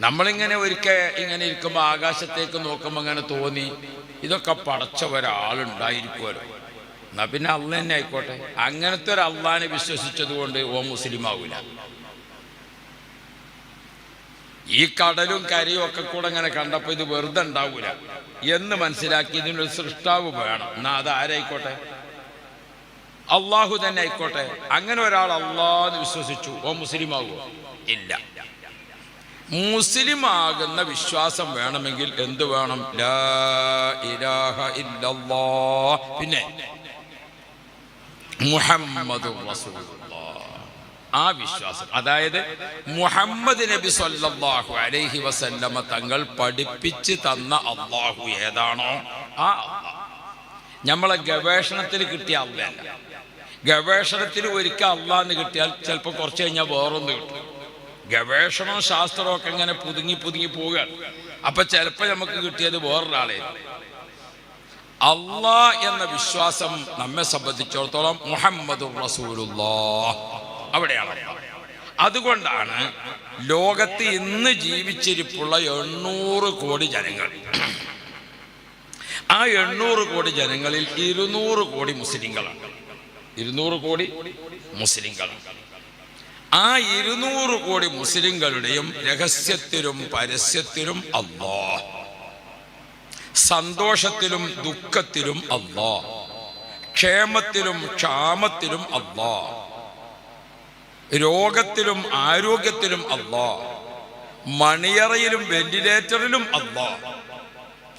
നമ്മളിങ്ങനെ ഒരിക്കൽ ഇങ്ങനെ ഇരിക്കുമ്പോൾ ആകാശത്തേക്ക് നോക്കുമ്പോൾ അങ്ങനെ തോന്നി ഇതൊക്കെ പടച്ച ഒരാളുണ്ടായിരിക്കുമല്ലോ. എന്നാ പിന്നെ അള്ള തന്നെ ആയിക്കോട്ടെ. അങ്ങനത്തെ ഒരു അള്ളാനെ വിശ്വസിച്ചത് കൊണ്ട് ഓ മുസ്ലിം ആവില്ല ഈ കടലും കരയും ഒക്കെ കൂടെ അങ്ങനെ കണ്ടപ്പോൾ ഇത് വെറുതെ ഉണ്ടാവൂല. എന്ന് മനസ്സിലാക്കി ഇതിനൊരു സൃഷ്ടാവ് വേണം. എന്നാ അത് ആരായിക്കോട്ടെ? അള്ളാഹു തന്നെ ആയിക്കോട്ടെ. അങ്ങനെ ഒരാൾ അള്ളാന്ന് വിശ്വസിച്ചു. ഓ മുസ്ലിം ആവുമോ ഇല്ല. മുസ്ലിം ആകുന്ന വിശ്വാസം വേണമെങ്കിൽ എന്ത് വേണം? ലാ ഇലാഹ പിന്നെ മുഹമ്മദ് ആ വിശ്വാസം. അതായത് മുഹമ്മദ് നബി സല്ലാഹു അലൈഹി വസല്ലമ തങ്ങൾ പഠിപ്പിച്ച് തന്ന അള്ളാഹു ഏതാണോ ആ നമ്മളെ ഗവേഷണത്തിൽ കിട്ടിയ അള്ളയല്ല ഗവേഷണത്തിൽ ഒരിക്കൽ അള്ളാന്ന് കിട്ടിയാൽ ചിലപ്പോൾ കുറച്ച് കഴിഞ്ഞാൽ വേറൊന്ന് കിട്ടും. ഗവേഷണവും ശാസ്ത്രവും ഒക്കെ ഇങ്ങനെ പുതുങ്ങി പുതുങ്ങി പോവുകയാണ് അപ്പൊ ചിലപ്പോൾ നമുക്ക് കിട്ടിയത് വേറൊരാളെ. അള്ളാ എന്ന വിശ്വാസം നമ്മെ സംബന്ധിച്ചിടത്തോളം മുഹമ്മദ് അവിടെയാണ് അതുകൊണ്ടാണ് ലോകത്ത് ഇന്ന് ജീവിച്ചിരിപ്പുള്ള എണ്ണൂറ് കോടി ജനങ്ങൾ. ആ എണ്ണൂറ് കോടി ജനങ്ങളിൽ ഇരുന്നൂറ് കോടി മുസ്ലിങ്ങളാണ്. ഇരുന്നൂറ് കോടി മുസ്ലിങ്ങളാണ്. ആ ഇരുന്നൂറ് കോടി മുസ്ലിങ്ങളുടെയും രഹസ്യത്തിലും പരസ്യത്തിലും അള്ളാ സന്തോഷത്തിലും ദുഃഖത്തിലും അള്ളാ ക്ഷേമത്തിലും ക്ഷാമത്തിലും അള്ളാ രോഗത്തിലും ആരോഗ്യത്തിലും അള്ളാ മണിയറയിലും വെന്റിലേറ്ററിലും അള്ളാ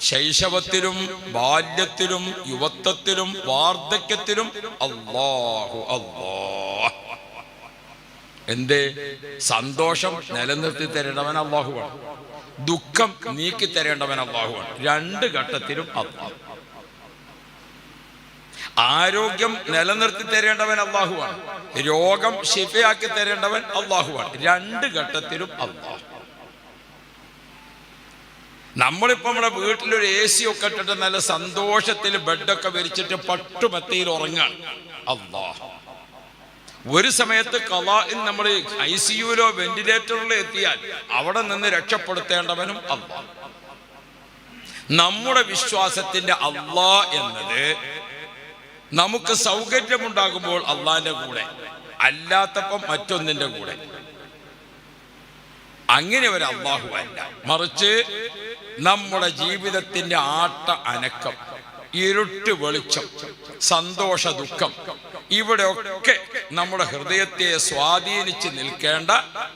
ശൈശവത്തിലും ബാല്യത്തിലും യുവത്വത്തിലും വാർദ്ധക്യത്തിലും അല്ലാഹു അള്ളാ എന്തേ? സന്തോഷം നിലനിർത്തി തരേണ്ടവൻ അള്ളാഹുവാണ് ദുഃഖം നീക്കി തരേണ്ടവൻ അള്ളാഹുവാണ് രണ്ട് ഘട്ടത്തിലും അള്ളാഹു ആരോഗ്യം നിലനിർത്തി തരേണ്ടവൻ അള്ളാഹുവാണ് രോഗം ശിഫയാക്കി തരേണ്ടവൻ അള്ളാഹുവാണ് രണ്ട് ഘട്ടത്തിലും അള്ളാഹു നമ്മളിപ്പോ നമ്മുടെ വീട്ടിലൊരു എ സി ഒക്കെ ഇട്ടിട്ട് നല്ല സന്തോഷത്തിൽ ബെഡൊക്കെ വിരിച്ചിട്ട് പട്ടുമെത്തയിൽ ഉറങ്ങാണ്. അള്ളാഹ് ഒരു സമയത്ത് കലാഇൻ നമ്മൾ ഐ സിയുലോ വെന്റിലേറ്ററിലോ എത്തിയാൽ അവിടെ നിന്ന് രക്ഷപ്പെടുത്തേണ്ടവനും അള്ളാഹ് നമ്മുടെ വിശ്വാസത്തിന്റെ അള്ളാ എന്നത് നമുക്ക് സൗകര്യമുണ്ടാകുമ്പോൾ അള്ളാന്റെ കൂടെ അല്ലാത്തപ്പം മറ്റൊന്നിന്റെ കൂടെ. അങ്ങനെ ഒരു അള്ളാഹു അല്ല. മറിച്ച് നമ്മുടെ ജീവിതത്തിന്റെ ആട്ട അനക്കം ഇരുട്ട് വെളിച്ചം സന്തോഷ ദുഃഖം ഇവിടെ ഒക്കെ നമ്മുടെ ഹൃദയത്തെ സ്വാധീനിച്ച് നിൽക്കേണ്ട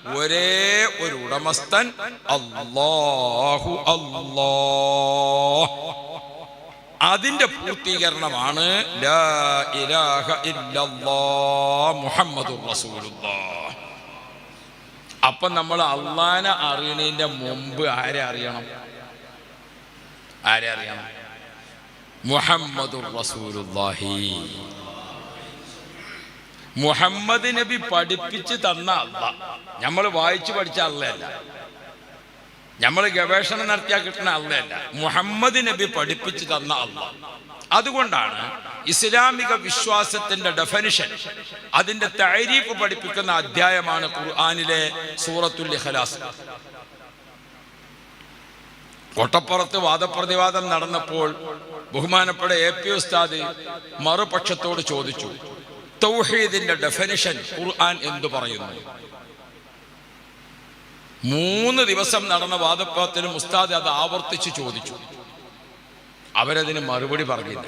ഒരേ ഒരു ഉടമസ്ഥൻ അല്ലാഹു അല്ലാ അതിന്റെ പൂർത്തീകരണമാണ് അപ്പൊ നമ്മൾ അള്ളാനെ അറിയണതിന്റെ മുമ്പ് ആരെ അറിയണം? ആരെ അറിയണം? മുഹമ്മദ് മുഹമ്മദ് നബി പഠിപ്പിച്ച് തന്ന അല്ല നമ്മൾ വായിച്ചു പഠിച്ച അല്ലല്ല നമ്മൾ ഗവേഷണം നടത്തിയാൽ കിട്ടുന്ന അല്ലല്ല മുഹമ്മദ് നബി പഠിപ്പിച്ച് തന്ന അല്ല അതുകൊണ്ടാണ് ഇസ്ലാമിക വിശ്വാസത്തിന്റെ ഡെഫനിഷൻ അതിന്റെ തൈരീഫ് പഠിപ്പിക്കുന്ന അധ്യായമാണ് ഖുർആാനിലെ സൂറത്തുൽ ഇഖ്ലാസ്. കൊട്ടപ്പുറത്ത് വാദപ്രതിവാദം നടന്നപ്പോൾ ബഹുമാനപ്പെട്ട എ പി ഉസ്താദ് മറുപക്ഷത്തോട് ചോദിച്ചു തൗഹീദിന്റെ ഡെഫിനിഷൻ ഖുർആൻ എന്തു പറയുന്നു? മൂന്ന് ദിവസം നടന്ന വാദപ്രത്തിലും ഉസ്താദ് അത് ആവർത്തിച്ച് ചോദിച്ചു. അവരതിന് മറുപടി പറഞ്ഞില്ല.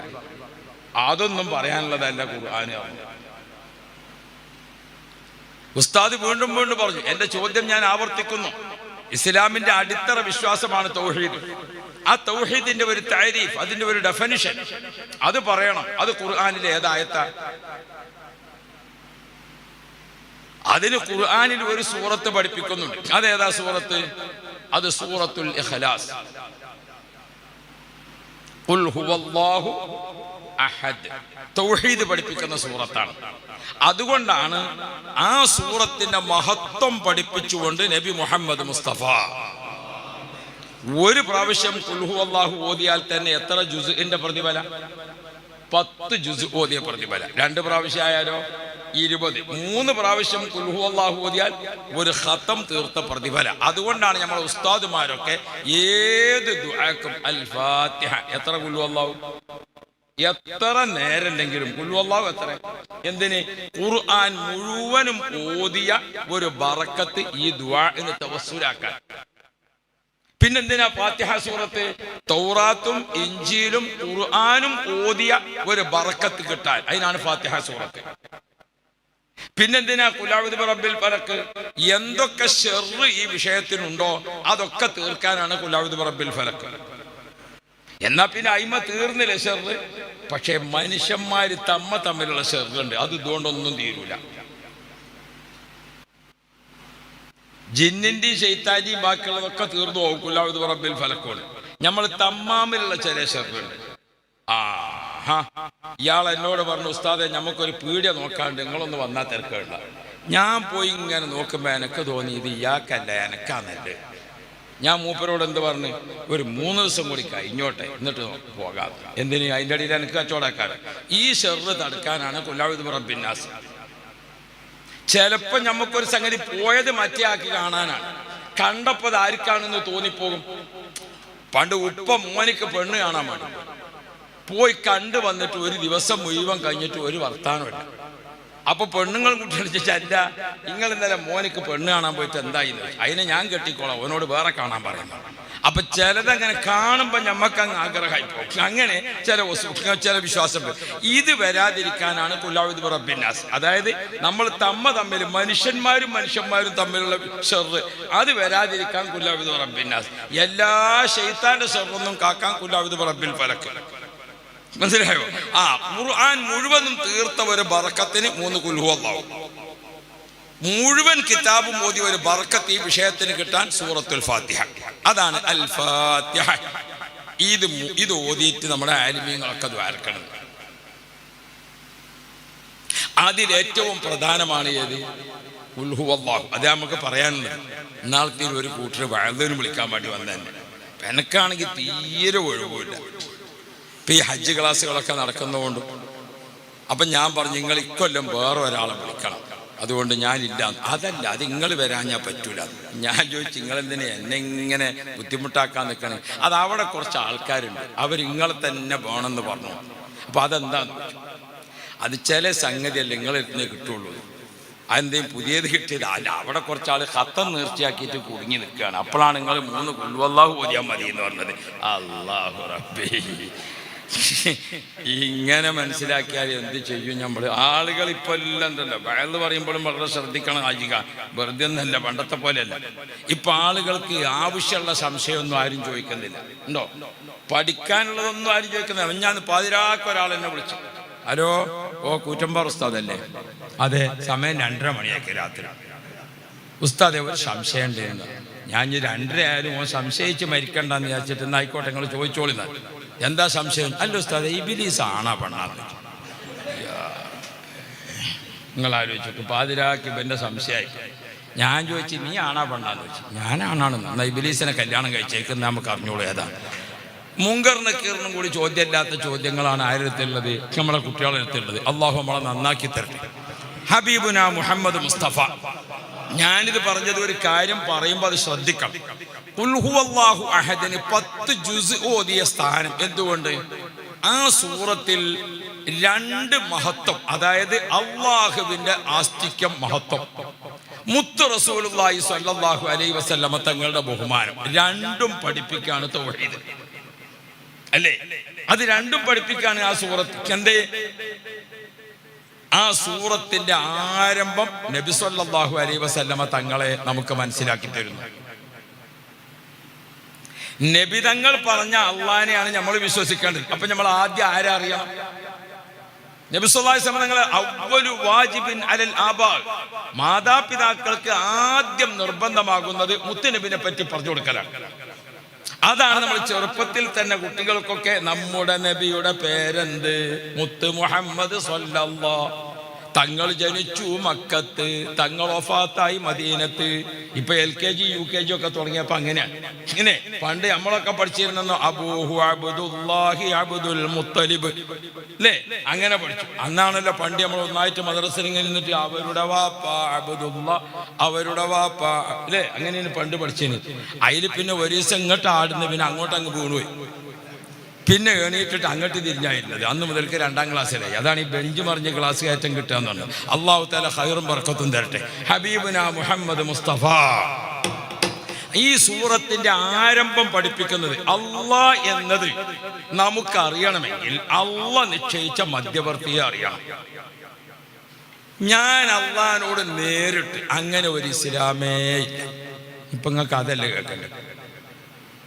അതൊന്നും പറയാനുള്ളതല്ല ഖുർആൻ. ഉസ്താദ് വീണ്ടും വീണ്ടും പറഞ്ഞു എന്റെ ചോദ്യം ഞാൻ ആവർത്തിക്കുന്നു. ഇസ്ലാമിന്റെ അടിത്തറ വിശ്വാസമാണ് തൗഹീദ്. ആ തൗഹീദിന്റെ ഒരു താരീഫ് അതിന്റെ ഒരു ഡെഫനിഷൻ അത് പറയണം. അത് ഖുർആാനിലെ ഏതായത്ത അതിന് ഖുർആാനിൽ ഒരു സൂറത്ത് പഠിപ്പിക്കുന്നുണ്ട്. അതേതാ സൂറത്ത്? അത് സൂറത്തുൽ ഇഖ്ലാസ്. ഖുൽ ഹുവല്ലാഹു അഹദ്. തൗഹീദ് പഠിപ്പിക്കുന്ന സൂറത്താണ്. അതുകൊണ്ടാണ് ആ സൂറത്തിന്റെ മഹത്വം പഠിപ്പിച്ചുകൊണ്ട് നബി മുഹമ്മദ് മുസ്തഫ. ഒരു പ്രാവശ്യം കുൽഹു അള്ളാഹു ഓതിയാൽ തന്നെ എത്ര ജുസുന്റെ പ്രതിഫല? പത്ത് ജുസ് ഓതിയ പ്രതിഫല. രണ്ട് പ്രാവശ്യം ആയാലോ? ഇരുപത്. മൂന്ന് പ്രാവശ്യം കുൽഹു അള്ളാഹു ഓതിയാൽ ഒരു ഹത്തം തീർത്ത പ്രതിഫല. അതുകൊണ്ടാണ് നമ്മൾ ഉസ്താദുമാരൊക്കെ ഏത് ദുആക്കും അൽ ഫാത്തിഹ എത്ര കുൽഹു അള്ളാഹു എത്ര കുൽഹു അള്ളാഹു എത്ര? എന്തിന്? ഖുർആൻ മുഴുവനും ഓതിയ ഒരു ബറക്കത്ത് ഈ ദുആന് തവസ്സുലാക്കാൻ. പിന്നെന്തിനാ ഫാത്തിഹ സൂറത്ത്? തൗറാത്തും ഇഞ്ചിയിലും ഖുർആനും ഓതിയ ഒരു ബറക്കത്ത് കിട്ടാൻ. അതിനാണ് ഫാത്തിഹ സൂറത്ത്. പിന്നെന്തിനാ കുലാവിധി റബ്ബിൽ ഫലക്ക്? എന്തൊക്കെ ഷെറ് ഈ വിഷയത്തിനുണ്ടോ അതൊക്കെ തീർക്കാനാണ് കുലാവിധി റബ്ബിൽ ഫലക്ക്. എന്നാ പിന്നെ അയിമ തീർന്നില്ല ഷെറ് പക്ഷെ മനുഷ്യന്മാര് തമ്മ തമ്മിലുള്ള ഷെറുണ്ട് അത് ഇതുകൊണ്ടൊന്നും തീരൂല. ജിന്നിന്റെയും ശൈത്താന്റെയും ബാക്കിയുള്ളതൊക്കെ തീർന്നു പോകും കുലാവിധി റബ്ബിൽ ഫലക്കോട്. നമ്മൾ തമ്മാമിലുള്ള ചില ഷെറുണ്ട് ആ. ഇയാൾ എന്നോട് പറഞ്ഞു ഉസ്താദെ നമുക്കൊരു പീഡിയ നോക്കാണ്ട് നിങ്ങളൊന്ന് വന്നാൽ തിരക്കുള്ള ഞാൻ പോയി ഇങ്ങനെ നോക്കുമ്പോൾ എനക്ക് തോന്നി ഇത് ഇയാൾക്കല്ല എനക്കാന്നല്ലേ. ഞാൻ മൂപ്പരോട് എന്ത് പറഞ്ഞു? ഒരു മൂന്ന് ദിവസം കൂടി കഴിഞ്ഞോട്ടെ എന്നിട്ട് പോകാം. എന്തിന്? അതിന്റെ അടിയിൽ എനിക്ക് കച്ചവടക്കാരൻ ഈ ഷെറ് തടുക്കാനാണ് കൊല്ലാവിതുപുറം റബ്ബിന്നാസ് ചിലപ്പോൾ നമുക്കൊരു സംഗതി പോയത് മറ്റേ ആക്കി കാണാനാണ്. കണ്ടപ്പോൾ അത് ആർക്കാണെന്ന് തോന്നിപ്പോകും. പണ്ട് ഉപ്പ മോനിക്ക് പെണ്ണ് കാണാൻ വേണ്ടി. പോയി കണ്ടു വന്നിട്ട് ഒരു ദിവസം മുഴുവൻ കഴിഞ്ഞിട്ട് ഒരു വർത്താനമില്ല അപ്പൊ പെണ്ണുങ്ങൾ ചല്ല നിങ്ങൾ ഇന്നലെ മോനിക്ക് പെണ്ണ് കാണാൻ പോയിട്ട് എന്തായി? അതിനെ ഞാൻ കെട്ടിക്കോളാം അവനോട് വേറെ കാണാൻ പറയുന്നു. അപ്പൊ ചിലതങ്ങനെ കാണുമ്പോ ഞമ്മക്ക് അങ്ങ് ആഗ്രഹമായി പോകും. അങ്ങനെ ചില ചില വിശ്വാസം. ഇത് വരാതിരിക്കാനാണ് കുല്ലാവുദ് റബ്ബിന്നാസ് അതായത് നമ്മൾ തമ്മ തമ്മിൽ മനുഷ്യന്മാരും മനുഷ്യന്മാരും തമ്മിലുള്ള ഷെറ് അത് വരാതിരിക്കാൻ കുല്ലാവുദ് റബ്ബിന്നാസ് എല്ലാ ഷെയ്ത്താന്റെ ഷെറൊന്നും കാക്കാൻ കുല്ലാവുദ് റബ്ബിൽ ഫലക്ക്. മനസ്സിലായോ? ആ ഖുർആൻ മുഴുവനും തീർത്ത ഒരു ബറക്കത്തിന് മൂന്ന് അല്ലാഹു മുഴുവൻ കിതാബും ഓതി ഒരു ബർക്കത്ത് ഈ വിഷയത്തിന് കിട്ടാൻ സൂറത്തുൽ ഫാത്തിഹ. അതാണ് അൽ ഫാത്തിഹ ഇത് ഇത് ഓതിയിട്ട് നമ്മുടെ ആലിമ്യങ്ങളൊക്കെ ദ്വാരക്കണം അതിലേറ്റവും പ്രധാനമാണ് ഏത്? അല്ലാഹു അത് നമുക്ക് പറയാനുള്ളത്. ഇന്നാൾക്ക് ഒരു കൂട്ടർ വഴുതനും വിളിക്കാൻ വേണ്ടി വന്നതന്നെ. എനക്കാണെങ്കിൽ തീരെ ഒഴിവില്ല ഇപ്പം ഈ ഹജ്ജ് ക്ലാസ്സുകളൊക്കെ നടക്കുന്നതുകൊണ്ടും അപ്പം ഞാൻ പറഞ്ഞു നിങ്ങൾ ഇക്കൊല്ലം വേറെ ഒരാളെ വിളിക്കണം. അതുകൊണ്ട് ഞാനില്ല. അതല്ല അത് നിങ്ങൾ വരാൻ ഞാൻ പറ്റൂല. ഞാൻ ചോദിച്ചു നിങ്ങൾ എന്തിനാ എന്നെ ഇങ്ങനെ ബുദ്ധിമുട്ടാക്കാൻ നിൽക്കണേ അത് അവിടെ കുറച്ച് ആൾക്കാരുണ്ട്. അവർ നിങ്ങളെ തന്നെ വേണമെന്ന് പറഞ്ഞു. അപ്പം അതെന്താന്ന് അത് ചില സംഗതിയല്ല നിങ്ങളെ നിന്ന് കിട്ടുള്ളൂ. അതെന്തേലും പുതിയത് കിട്ടിയത്? അല്ല അവിടെ കുറച്ച് ആൾ ഹത്തം നേർച്ചയാക്കിയിട്ട് കുടുങ്ങി നിൽക്കുകയാണ് അപ്പോഴാണ് നിങ്ങൾ മൂന്ന് കൊല്ലുവല്ലാഹു പോയാൽ മതി എന്ന് പറഞ്ഞത്. അള്ളാഹു റബ്ബേ. ഇങ്ങനെ മനസ്സിലാക്കിയാൽ എന്ത് ചെയ്യും നമ്മൾ ആളുകൾ ഇപ്പൊ എല്ലാം തന്നെ വയൽ പറയുമ്പോഴും വളരെ ശ്രദ്ധിക്കണം ആജിക. വെറുതെ ഒന്നല്ല പണ്ടത്തെ പോലെയല്ല. ഇപ്പൊ ആളുകൾക്ക് ആവശ്യമുള്ള സംശയമൊന്നും ആരും ചോദിക്കുന്നില്ല. ഉണ്ടോ? പഠിക്കാനുള്ളതൊന്നും ആരും ചോദിക്കുന്നില്ല. ഞാൻ പാതിരാക്ക് ഒരാൾ എന്നെ വിളിച്ചു. ഹലോ? ഓ കൂറ്റമ്പാർ ഉസ്താദല്ലേ? അതെ സമയം രണ്ടര മണിയാക്കി രാത്രി. ഉസ്താദെ ഒരു സംശയം ഉണ്ട്. ഞാൻ രണ്ടര ആയാലും ഓ സംശയിച്ച് മരിക്കണ്ടെന്ന് വിചാരിച്ചിട്ട് എന്നാ ആയിക്കോട്ടെ നിങ്ങൾ ചോദിച്ചോളിന്നാൽ എന്താ സംശയം? അല്ല ഉസ്താദ് ഇബിലീസ് ആണാ പെണ്ണാന്ന് നിങ്ങൾ ആലോചിച്ചു പാതിരാക്കി ഇവന്റെ സംശയമായി. ഞാൻ ചോദിച്ചു നീ ആണാ പെണ്ണാന്ന് ചോദിച്ചു. ഞാനാണാണെന്ന് എന്നാൽ ഇബിലീസിനെ കല്യാണം കഴിച്ചേക്കുന്ന നമുക്ക് അറിഞ്ഞോളൂ ഏതാ. മുങ്കറിന് കീറിനും കൂടി ചോദ്യമില്ലാത്ത ചോദ്യങ്ങളാണ് ആയിരത്തിലുള്ളത് നമ്മളെ കുട്ടികളെടുത്തുള്ളത് അള്ളാഹു നമ്മളെ നന്നാക്കി തരട്ടെ. ഹബീബുന മുഹമ്മദ് മുസ്തഫ. ഞാനിത് പറഞ്ഞത് ഒരു കാര്യം പറയുമ്പോൾ അത് ശ്രദ്ധിക്കണം. അഹദിന് പത്ത് ജുസ് ഓതിയ സ്ഥാനം എന്തുകൊണ്ട്? ആ സൂറത്തിൽ രണ്ട് മഹത്വം അതായത് അള്ളാഹുവിന്റെ ആസ്തിക്യം മഹത്വം. മുത്ത് റസൂലുള്ളാഹി സ്വല്ലല്ലാഹു അലൈ വസല്ലമ തങ്ങളുടെ ബഹുമാനം. രണ്ടും പഠിപ്പിക്കാണ് തൗഹീദ്. അല്ലേ? അത് രണ്ടും പഠിപ്പിക്കാണ് ആ സൂറത്ത്. എന്തേ ആ സൂറത്തിന്റെ ആരംഭം നബി അലൈ വസല്ലമ തങ്ങളെ നമുക്ക് മനസ്സിലാക്കി തരുന്നു. നബി തങ്ങൾ പറഞ്ഞ അള്ളാനെയാണ് നമ്മൾ വിശ്വസിക്കേണ്ടത്. അപ്പൊ നമ്മൾ ആദ്യം ആരാ അറിയണം? നബി സല്ലല്ലാഹു അലൈഹി വസല്ലം തങ്ങൾ വാജിബിൻ അലൽ ആബാ. മാതാപിതാക്കൾക്ക് ആദ്യം നിർബന്ധമാകുന്നത് മുത്തുനബിനെ പറ്റി പറഞ്ഞു കൊടുക്കലാണ്. അതാണ് നമ്മൾ ചെറുപ്പത്തിൽ തന്നെ കുട്ടികൾക്കൊക്കെ നമ്മുടെ നബിയുടെ പേരെന്ത്? മുത്ത് മുഹമ്മദ് തങ്ങൾ ജനിച്ചു മക്കത്ത്. തങ്ങൾ ഒഫാത്തായി മദീനത്ത്. ഇപ്പൊ L K G U K G ഒക്കെ തുടങ്ങിയപ്പോ അങ്ങനെയാണ് ഇങ്ങനെ. പണ്ട് നമ്മളൊക്കെ പഠിച്ചിരുന്നോ അബൂഹു അബുദുല്ലാഹി അബുദുൽ മുത്തലിബ്. അല്ലേ അങ്ങനെ പഠിച്ചു. അന്നാണല്ലോ പണ്ട് നമ്മൾ ഒന്നായിട്ട് മദ്രസയിൽ നിന്നിട്ട് അവരുടെ വാപ്പ അബുദുല്ല അവരുടെ വാപ്പ. അല്ലേ അങ്ങനെയാണ് പണ്ട് പഠിച്ചിരുന്നത് അതിൽ പിന്നെ ഒരു ദിവസം ഇങ്ങോട്ട് ആടുന്ന പിന്നെ അങ്ങോട്ട് അങ്ങ് വീണുപോയി. പിന്നെ എണീറ്റിട്ട് അങ്ങോട്ട് തിരിഞ്ഞായിരുന്നത്. അന്ന് മുതൽക്ക് രണ്ടാം ക്ലാസ്സിലായി. അതാണ് ഈ ബെഞ്ച് മറിഞ്ഞ് ക്ലാസ് കയറ്റം കിട്ടുക എന്ന് പറഞ്ഞത്. അള്ളാഹു താല ഹൈറും ബർക്കത്തും തരട്ടെ. ഹബീബുന മുഹമ്മദ് മുസ്തഫ. ഈ സൂറത്തിന്റെ ആരംഭം പഠിപ്പിക്കുന്നത് അള്ളാ എന്നത് നമുക്കറിയണമെങ്കിൽ അള്ള നിശ്ചയിച്ച മധ്യവർത്തിയെ അറിയണം. ഞാൻ അള്ളഹാനോട് നേരിട്ട് അങ്ങനെ ഒരു ഇസ്ലാമേ ഇപ്പൊ നിങ്ങൾക്ക് അതല്ലേ കേൾക്കണ്ടേ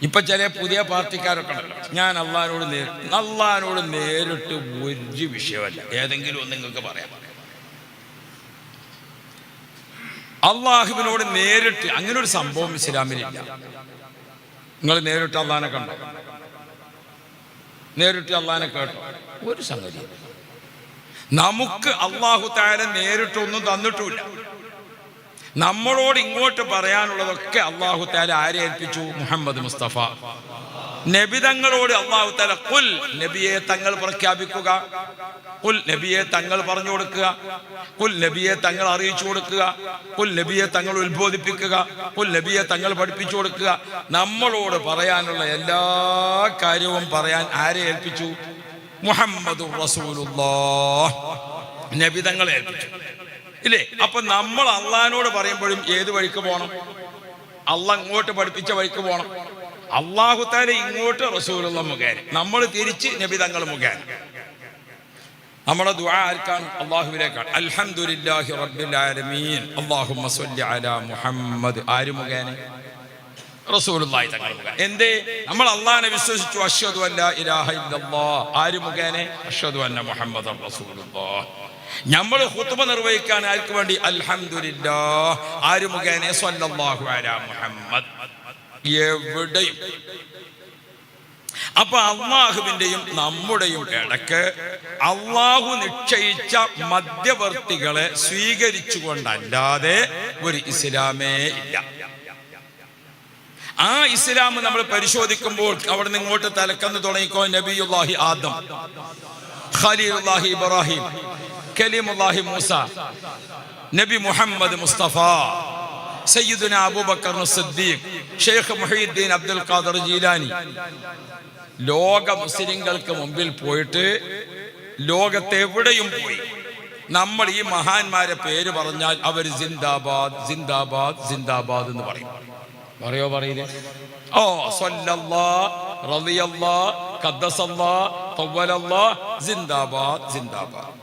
ഇപ്പൊ ചില പുതിയ പാർട്ടിക്കാരൊക്കെ ഞാൻ അള്ളഹാനോട് നേരിട്ട് അള്ളഹാനോട് നേരിട്ട് ഒരു വിഷയമല്ല. ഏതെങ്കിലും ഒന്ന് നിങ്ങൾക്ക് പറയാം. അള്ളാഹുവിനോട് നേരിട്ട് അങ്ങനെ ഒരു സംഭവം ഇസ്ലാമിലില്ല. നിങ്ങൾ നേരിട്ട് അള്ളഹാനെ കണ്ടോ? നേരിട്ട് അള്ളഹാനെ കേട്ടോ? ഒരു സംഗതി നമുക്ക് അള്ളാഹു താരം നേരിട്ടൊന്നും തന്നിട്ടില്ല നമ്മളോട് ഇങ്ങോട്ട് പറയാനുള്ളതൊക്കെ അള്ളാഹു താല ആരെ ഏൽപ്പിച്ചു? മുഹമ്മദ് മുസ്തഫ. നബിതങ്ങളോട് അള്ളാഹു താല കുൽ നബിയെ തങ്ങൾ പ്രഖ്യാപിക്കുക. കുൽ നബിയെ തങ്ങൾ പറഞ്ഞു കൊടുക്കുക. കുൽ നബിയെ തങ്ങൾ അറിയിച്ചു കൊടുക്കുക. കുൽ നബിയെ തങ്ങൾ ഉത്ബോധിപ്പിക്കുക. കുൽ നബിയെ തങ്ങൾ പഠിപ്പിച്ചു കൊടുക്കുക. നമ്മളോട് പറയാനുള്ള എല്ലാ കാര്യവും പറയാൻ ആരെ ഏൽപ്പിച്ചു? മുഹമ്മദ് നബി തങ്ങളെ ഏൽപ്പിച്ചു. ഇല്ലേ? അപ്പൊ നമ്മൾ അള്ളഹാനോട് പറയുമ്പോഴും ഏത് വഴിക്ക് പോകണം അള്ള അങ്ങോട്ട് പഠിപ്പിച്ച വഴിക്ക് പോകണം അള്ളാഹുത്താല ഇങ്ങോട്ട് റസൂലുള്ള മുഖേന. നമ്മൾ തിരിച്ച് നബി തങ്ങൾ മുഖേന. നമ്മുടെ ദുആ ആർക്കാണ്? അള്ളാഹുവിലേക്കാണ്. അൽഹംദുലില്ലാഹി റബ്ബിൽ ആലമീൻ. അല്ലാഹുമ്മ സ്വല്ലി അലാ മുഹമ്മദ്. ആര് മുഖേന? റസൂലുള്ളാഹി തങ്ങൾ മുഖേന. എന്തേ? നമ്മൾ അള്ളാഹിനെ വിശ്വസിച്ചു. അഷ്ഹദു അല്ലാ ഇലാഹ ഇല്ലല്ലാഹ് ആര് മുഖേന? അഷ്ഹദു അന്ന മുഹമ്മദ് റസൂലുള്ളാഹ്. നമ്മൾ ഹുത്തുബ നിർവഹിക്കാൻ ആർക്ക് വേണ്ടി? സ്വല്ലല്ലാഹു അലാ മുഹമ്മദ്. എവിടെയും. അപ്പൊ അള്ളാഹുവിന്റെയും നമ്മുടെയും ഇടയ്ക്ക് അള്ളാഹു നിശ്ചയിച്ച മധ്യവർത്തികളെ സ്വീകരിച്ചുകൊണ്ടല്ലാതെ ഒരു ഇസ്ലാമേ ഇല്ല. ആ ഇസ്ലാം നമ്മൾ പരിശോധിക്കുമ്പോൾ അവിടെ നിന്ന് ഇങ്ങോട്ട് തലക്കന്ന് തുടങ്ങിക്കോ? നബിയുല്ലാഹി ആദം. ഖലീലുല്ലാഹി ഇബ്രാഹിം കലീമുല്ലാഹി മൂസ നബി മുഹമ്മദ് മുസ്തഫ സയ്യിദുന അബൂബക്കർ സിദ്ദീഖ് ഷെയ്ഖ് മുഹീദ്ദീൻ അബ്ദുൽ ഖാദർ ജീലാനി. ലോക മുസ്ലിങ്ങൾക്ക് മുമ്പിൽ പോയിട്ട് ലോകത്തെവിടെയും പോയി. നമ്മൾ ഈ മഹാന്മാരെ പേര് പറഞ്ഞാൽ അവർ ജിന്ദാബാദ് ജിന്ദാബാദ് ജിന്ദാബാദ് എന്ന് പറയും. പറയോ പറയില്ലേ? ഓ സ്വല്ലല്ലാ റളിയല്ലാ ഖദ്ദസല്ലാ തവ്വലല്ലാ സിന്ദാബാദ് സിന്ദാബാദ്